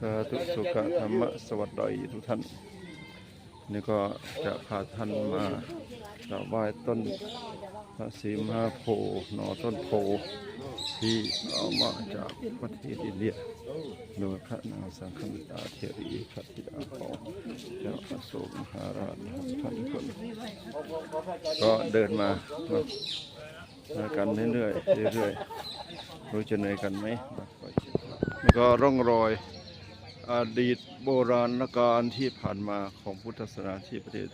สาธุสุขธรรมะสวัสดีทุกท่าน นี่ก็จะพาท่านมากราบไหว้ต้นพระศรีมหาโพธิ์หนอต้นโพธิ์ที่เอามาจากประเทศอินเดีย โดยพระนางสังฆมิตาเทรีพระธิดาของเจ้าอโศกมหาราชท่านทุกคนก็เดินมาเนามากันเรื่อยๆเรื่อยๆรู้จะเหนื่อยกันไหมก็ร่องรอย อดีตโบราณการที่ผ่านมาของพุทธศาสนาที่ประเทศ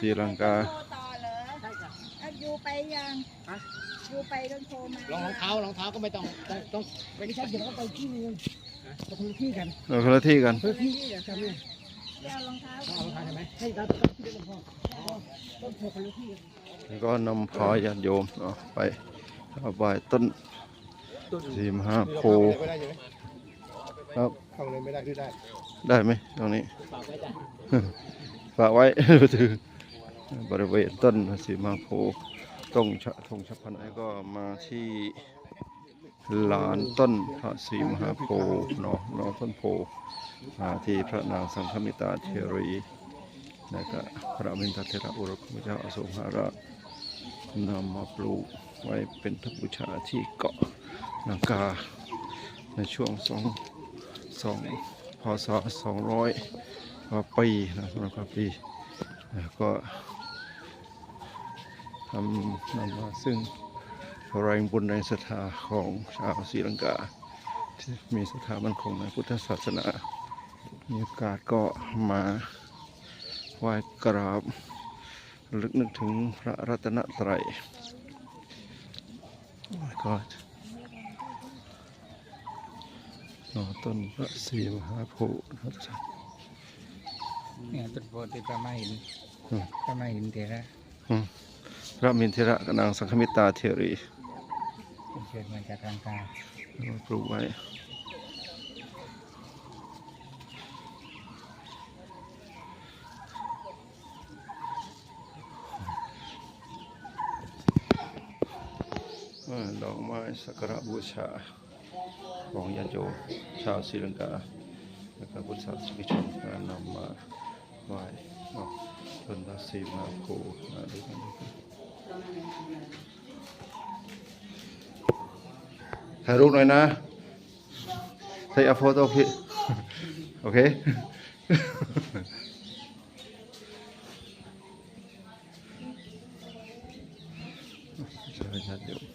ศรีลังกาโทรต่อเหรออะอยู่ไปยังอยู่ไปต้องโทรมารองเท้ารองเท้าก็ไม่ต้องต้องต้องไปที่ชั้นเดียวก็ไปที่นึงไปคนละที่กันเราคนละที่กันคนละที่นี่กันเนี่ยเดี๋ยวเอารองเท้าต้องเอารองเท้าใช่ไหมให้เราที่เดียวกันพอต้นโพคนละที่กันแล้วก็นำพาญาติโยมเนาะไปกราบไหว้ต้นศรีมหาโพธิ์ ไม่ได้ใช่ไหม ครับเข้าเลยไม่ได้ที่ได้ ได้ไหมตรงนี้ฝากไว้จ้ะฝากไว้ถือบริเวณต้นสีมาโพธิ์ตรงชะธงชะพันไอก็มาที่ลานต้นพระศรีมหาโพธิ์เนาะเนาะต้นโพธิ์อ่าที่พระนางสังฆมิตาเทรีและก็พระมินทเทระอุรคมเจ้าอโศกมหาราชนำมาปลูกไว้เป็นทบูชาที่เกาะนาคาในช่วงสอง สองพศสองร้อยกว่าปีนะสำหรับกว่าปีก็ทำนำมาซึ่งแรงบุญแรงศรัทธาของชาวศรีลังกา ที่มีศรัทธามั่นคงในพุทธศาสนา มีโอกาสก็มาไหว้กราบลึกนึกถึงพระรัตนตรัยก็ นอต้นพระศรีมหาโพธิ์นะครับเนี่ยต้นโพธิ์ประมาหินอืมประมาหินเถระพระมินทิระกับนางสังฆมิตาเทรีเชิญมาจากลังกามาปลูกไว้อ่าดอกไม้สักการะบูชา ของญาติโยมชาวศรีลังกาและก็พุทธศาสนิกชนนำมาไหว้ต้นพระศรีมาโพธิ์มาดูกันดูกันถ่ายรูปหน่อยนะ Take a photo please โอเคช่ญาติโย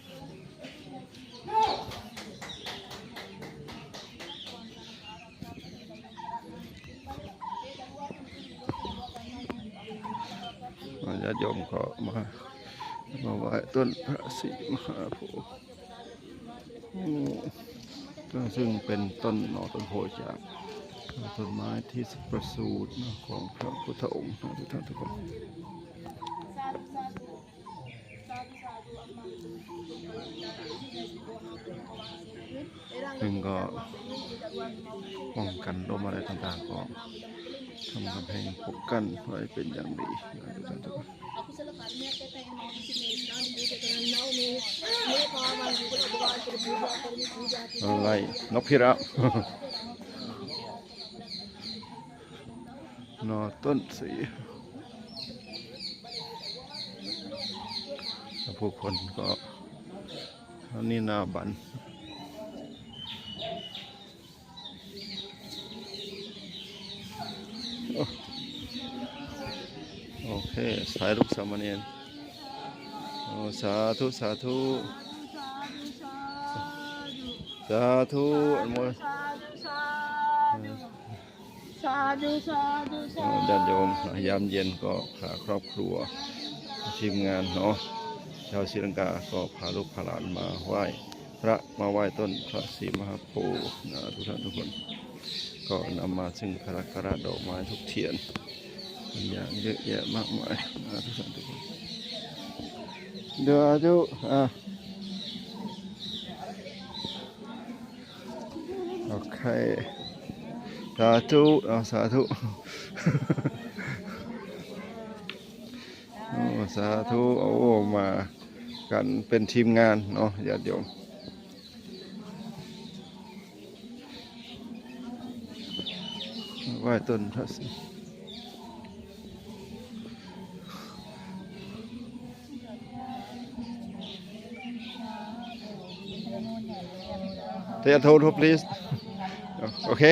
าติโยมก็มามาไหว้ต้นพระศรีมหาโพธิ์ซึ่งเป็นต้นหนอต้นโพจากต้นไม้ที่ประสูติของพระพุทธองค์ทุกท่านทุกคนซึ่งก็ป้องกันลมอะไรต่างๆก็ ทำกำแพงปกกั้นไว้เป็นอย่างดีนะครับทุกคนอะไรนกพิราบนอต้นสีผู้คนก็นี่หน้าบัน โอเค สายลูกสามเณรโอ้สาธุ สาธุ สาธุอนุโมท Sadu sadu เอ่อญาติโยมยามเย็นก็พาครอบครัวทีมงานเนาะชาวศรีลังกาก็พาลูกพาหลานมาไหว้ พระมาไหว้ต้นพระศรีมหาโพธิ์นะทุกท่านทุกคน ก็นำมาซึ่งคาราคาระดอกไม้ทุกเทียนอย่างเยอะแยะมากมายนะทุกท่านทุกคนเดี๋ยวอาจุอะโอเคสาธุเอาสาธุโอ้สาธุโอ้มากันเป็นทีมงานเนาะญาติโยม ไหว้ต้นพระศรีเทียโทร please โอเค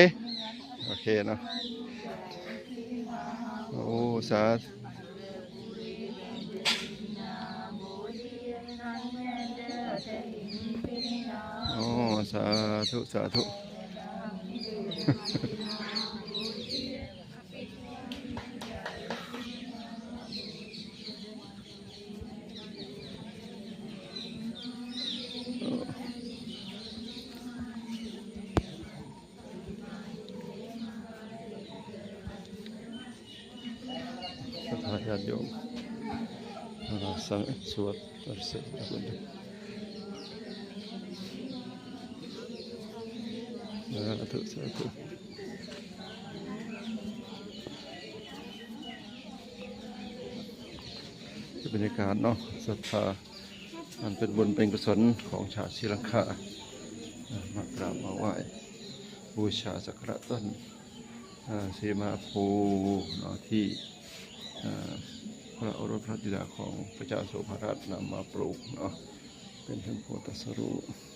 โอเคเนาะโอ้สาธุโอ้สาธุ สาธุ ญาติโยมสังสวดตรเสร็จแล้วก็สาธุสาธุบรรยากาศเนาะศรัทธามันเป็นบุญเป็นกุศลของชาวศรีลังกามากราบมาไหว้บูชาสักการะต้นอ่าเสมาภูเนาะที่ พระโอรสพระธิดาของพระเจ้าโสภรัตน์นำมาปลูกเนาะเป็นท่านโพธิ์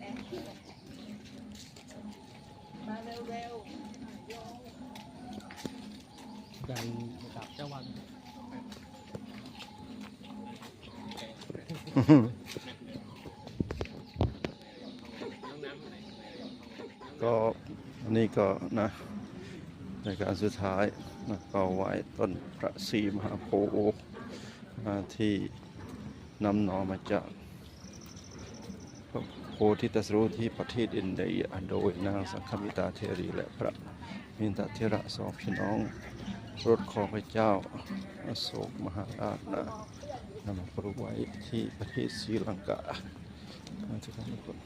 นี้ก็นะในการสุดท้ายนะก็ไหว้ต้นพระศรีมหาโพธิ์อ่าที่นำหนอมาจากพระโพ ธิตัสรู้ที่ประเทศอินเดียโดยนางสังคมิตาเทรีและพระมินตาเทระสองพี่น้องรถของพระเจ้าอโศกมหาราชนะนำมาปรุไว้ที่ประเทศศรีลังกาทุกท่านทุกคน